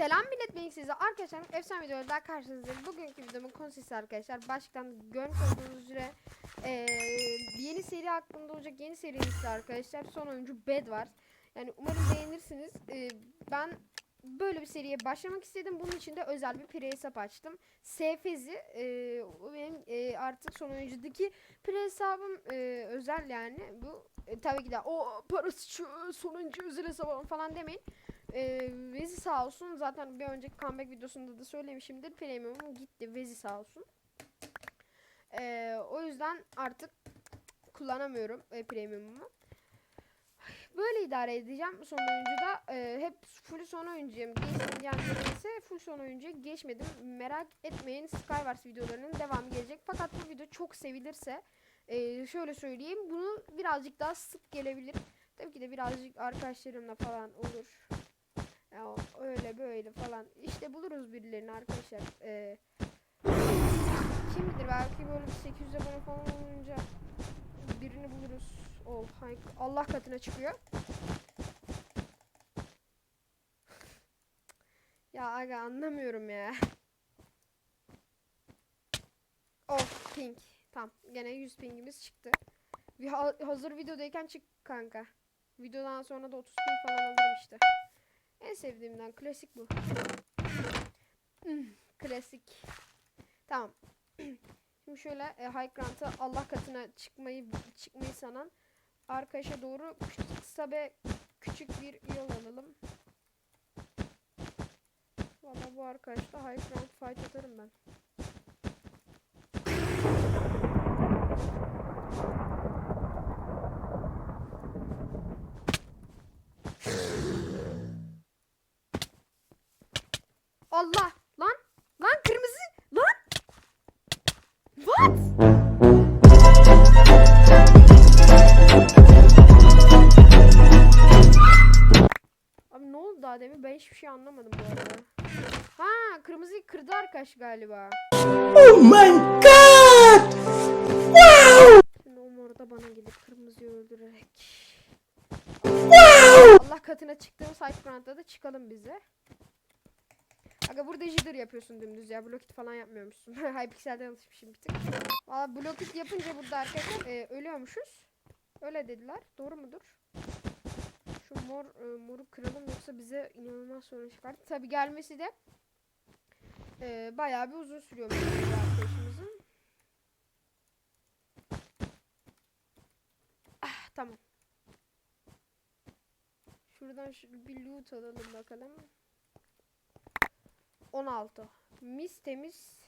Selam millet ben size arkadaşlar efsane videoda karşınızdayım. Bugünkü videomun konsisi arkadaşlar başlıktan görmüş olduğunuz üzere eee, yeni seri hakkında olacak yeni ismi arkadaşlar. Son oyuncu Bed var. Yani umarım beğenirsiniz. Eee, ben böyle bir seriye başlamak istedim. Bunun için de özel bir pre hesap açtım. Sefezi o benim eee, artık son oyuncudaki pre hesabım eee, özel yani. Bu e, tabii ki de o parası şu sonuncu özel hesabım falan demeyin. Ee, Vezi sağ olsun zaten bir önceki comeback videosunda da söylemişimdir premiumum gitti Vezi sağ olsun. Ee, o yüzden artık kullanamıyorum e, premiumumu. Böyle idare edeceğim son oyuncuda. e, hep full son oyuncuyum. Yani ise full son oyuncuya geçmedim. Merak etmeyin Skywars videolarının devamı gelecek. Fakat bu video çok sevilirse e, şöyle söyleyeyim bunu birazcık daha sık gelebilir. Tabii ki de birazcık arkadaşlarımla falan olur. Ya öyle böyle falan. İşte buluruz birilerini arkadaşlar. Ee, kim bilir belki böyle bir 800 abone falan olunca birini buluruz. Oh, Allah katına çıkıyor. ya aga anlamıyorum ya. Oh ping. Tamam gene 100 pingimiz çıktı. Bir ha- hazır videodayken çık kanka. Videodan sonra da 30 ping falan alırım işte. En sevdiğimden klasik bu. Hmm, klasik. Tamam. Şimdi şöyle e, High Grant'a Allah katına çıkmayı çıkmayı sanan arkadaşa doğru kısa ve küçük bir yol alalım. Valla bu arkadaşla High Grant fight atarım ben. Allah! Lan! Lan kırmızı! Lan! What? Abi ne oldu daha demin? Ben hiçbir şey anlamadım bu arada. Ha, kırmızıyı kırdı arkadaş galiba. Oh my god! Şimdi o mor da bana gelip kırmızıyı öldürerek. Allah katına çıktığımız Ground'da da çıkalım bize. Aga burada jitter yapıyorsun dümdüz ya. Blokit falan yapmıyormuşsun. Hypixel'den alışmışım bir tık. Valla blokit yapınca burada arkadaşlar e, ölüyormuşuz. Öyle dediler. Doğru mudur? Şu mor e, moru kıralım yoksa bize inanılmaz sorun çıkar. Tabi gelmesi de e, bayağı bir uzun sürüyor arkadaşımızın. Ah tamam. Şuradan şu bir loot alalım bakalım. 16. Mis temiz.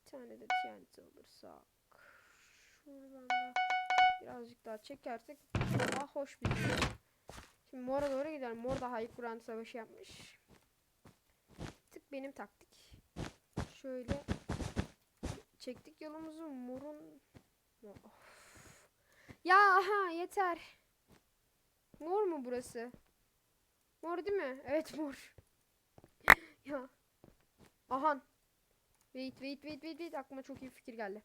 Bir tane de TNT alırsak. Şuradan da birazcık daha çekersek daha hoş bir şey. Şimdi mora doğru gidelim. Mor da High Ground savaşı yapmış. Tık benim taktik. Şöyle çektik yolumuzu. Morun Of. Ya aha yeter. Mor mu burası? Mor değil mi? Evet mor. Ya. Ahan. Wait wait wait wait wait aklıma çok iyi fikir geldi.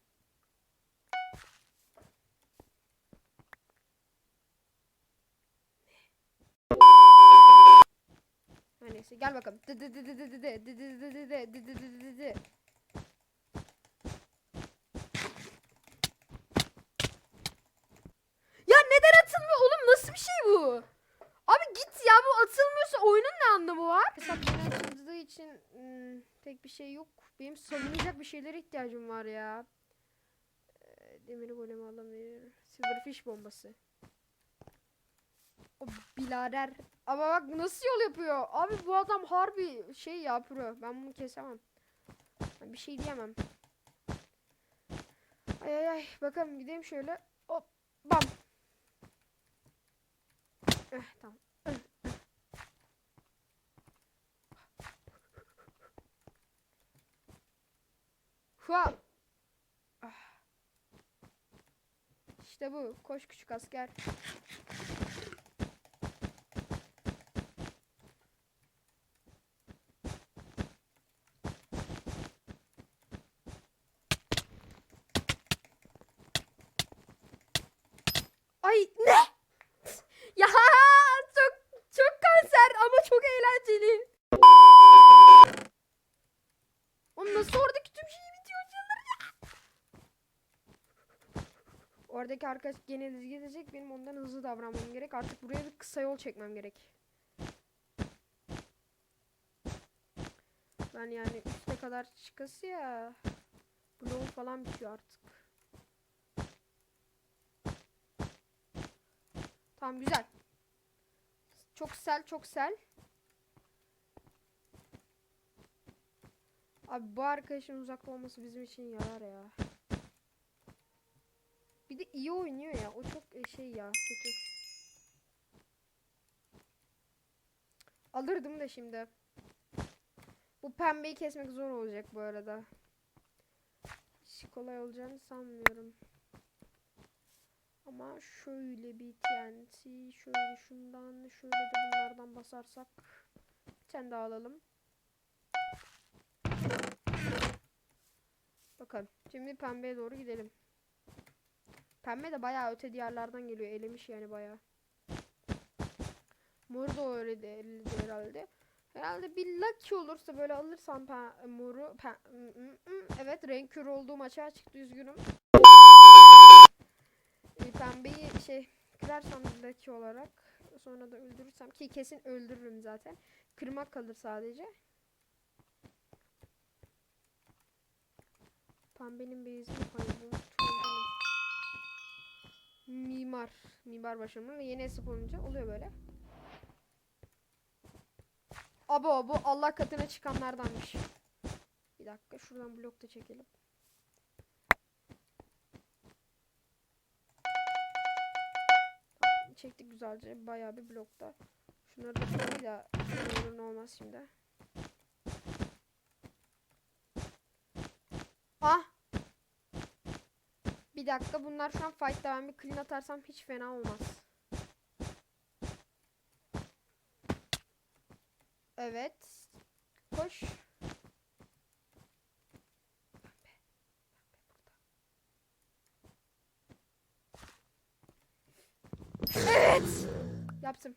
Her neyse gel bakalım. Ya neden atılmıyor oğlum nasıl bir şey bu? Abi git ya bu atılmıyorsa oyunun ne anlamı var? Mesela yeni açıldığı için hmm, pek bir şey yok. Benim savunacak bir şeylere ihtiyacım var ya. Demir golemi alamıyor. Silverfish bombası. O birader. Ama bak nasıl yol yapıyor. Abi bu adam harbi şey ya pro. Ben bunu kesemem. Ben bir şey diyemem. Ay ay ay. Bakalım gideyim şöyle. Hop. Bam. Eh, tamam. Eh, eh. Hua. Ah. İşte bu. Koş küçük asker. Ay ne? Ya çok çok kanser ama çok eğlenceli. Oradaki arkadaş gene hızlı gidecek. Benim ondan hızlı davranmam gerek. Artık buraya bir kısa yol çekmem gerek. Ben yani üste kadar çıkası ya. Bloğum falan bitiyor artık. Tamam güzel. Çok sel çok sel. Abi bu arkadaşın uzakta olması bizim için yarar ya. Bir de iyi oynuyor ya. O çok e, şey ya kötü. Alırdım da şimdi. Bu pembeyi kesmek zor olacak bu arada. Hiç kolay olacağını sanmıyorum. Ama şöyle bir TNT, şöyle şundan, şöyle de bunlardan basarsak bir tane daha alalım. Bakalım. Şimdi pembeye doğru gidelim. Pembe de bayağı öte diyarlardan geliyor. Elemiş yani bayağı. Mor da öyle de eledi herhalde. Herhalde bir lucky olursa böyle alırsam pe moru pe evet renk körü olduğum açığa çıktı üzgünüm. E, pembeyi şey kırarsam lucky olarak sonra da öldürürsem ki kesin öldürürüm zaten. Kırmak kalır sadece. Pembenin beyzi mi? Mimar. Mimar başımı ve yeni hesap olunca oluyor böyle. Abo bu Allah katına çıkanlardanmış. Bir dakika şuradan blok da çekelim. Çektik güzelce bayağı bir blokta. Şunları da koy da olur ne olmaz şimdi. Ah! Bir dakika bunlar şu an fight'ta ben bir clean atarsam hiç fena olmaz. Evet. Koş. Evet. Yaptım.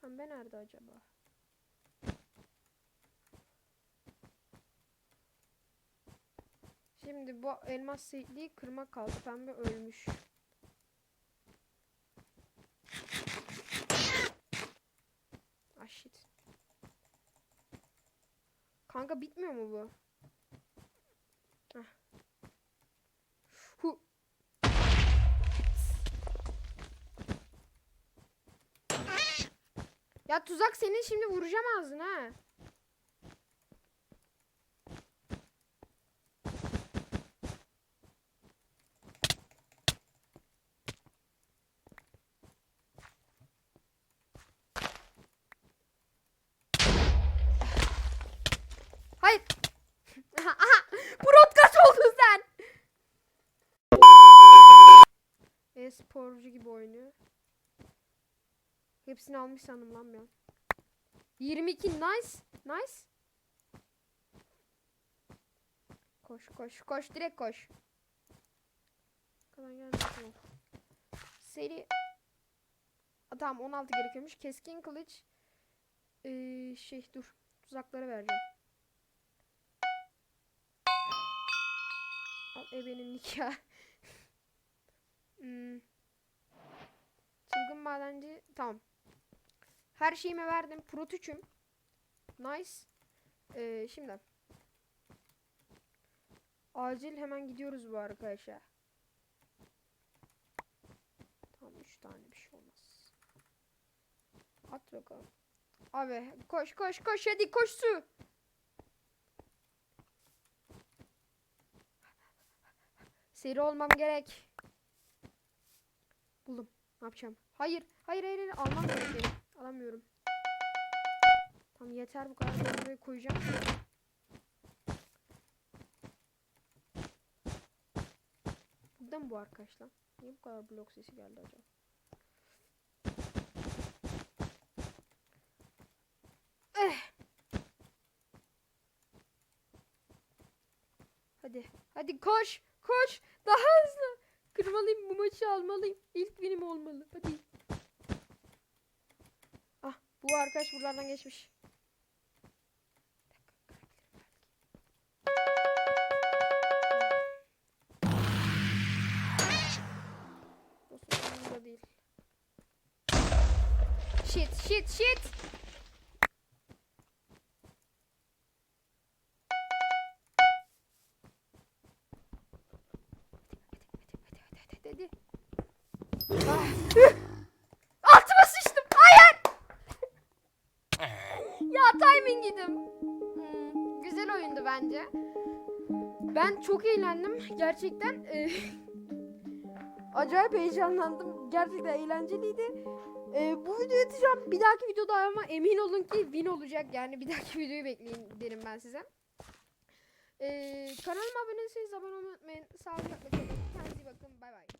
Pembe nerede acaba? Şimdi bu elmas seyitliği kırmak kaldı. Pembe ölmüş. Ah shit. Kanka bitmiyor mu bu? Hu. Ya tuzak senin şimdi vuracağım ağzına ha. Hayır. Aha. Brot kaç oldun sen? E-sporcu gibi oynuyor. Hepsini almış sandım lan ben. 22 nice. Nice. Koş koş koş direkt koş. Geldi tamam. Seri tamam 16 gerekiyormuş. Keskin kılıç ee, şey dur. Tuzakları vereceğim. Al ebenin nikah. hmm. Çılgın madenci. Tamam. Her şeyime verdim. Prot 3'üm. Nice. Ee, şimdi. Acil hemen gidiyoruz bu arkadaşa. Tamam 3 tane bir şey olmaz. At bakalım. Abi koş koş koş hadi koş su. Seri olmam gerek. Buldum. Ne yapacağım? Hayır. Hayır hayır, hayır. almam gerek benim. Alamıyorum. Tamam yeter bu kadar. Ben koyacağım. Burada mı bu arkadaş lan? Niye bu kadar blok sesi geldi acaba? Eh. Hadi. Hadi koş. Koş. Daha hızlı. Kırmalıyım bu maçı almalıyım. İlk benim olmalı. Hadi. Ah bu arkadaş buralardan geçmiş. Dostum. Shit shit shit. Bence. Ben çok eğlendim gerçekten. e, acayip heyecanlandım. Gerçekten eğlenceliydi. E, bu videoyu atacağım. Bir dahaki videoda ama emin olun ki win olacak. Yani bir dahaki videoyu bekleyin derim ben size. E, kanalıma abone değilseniz abone olmayı unutmayın. Sağlıcakla kalın. Kendinize iyi bakın. Bay bay.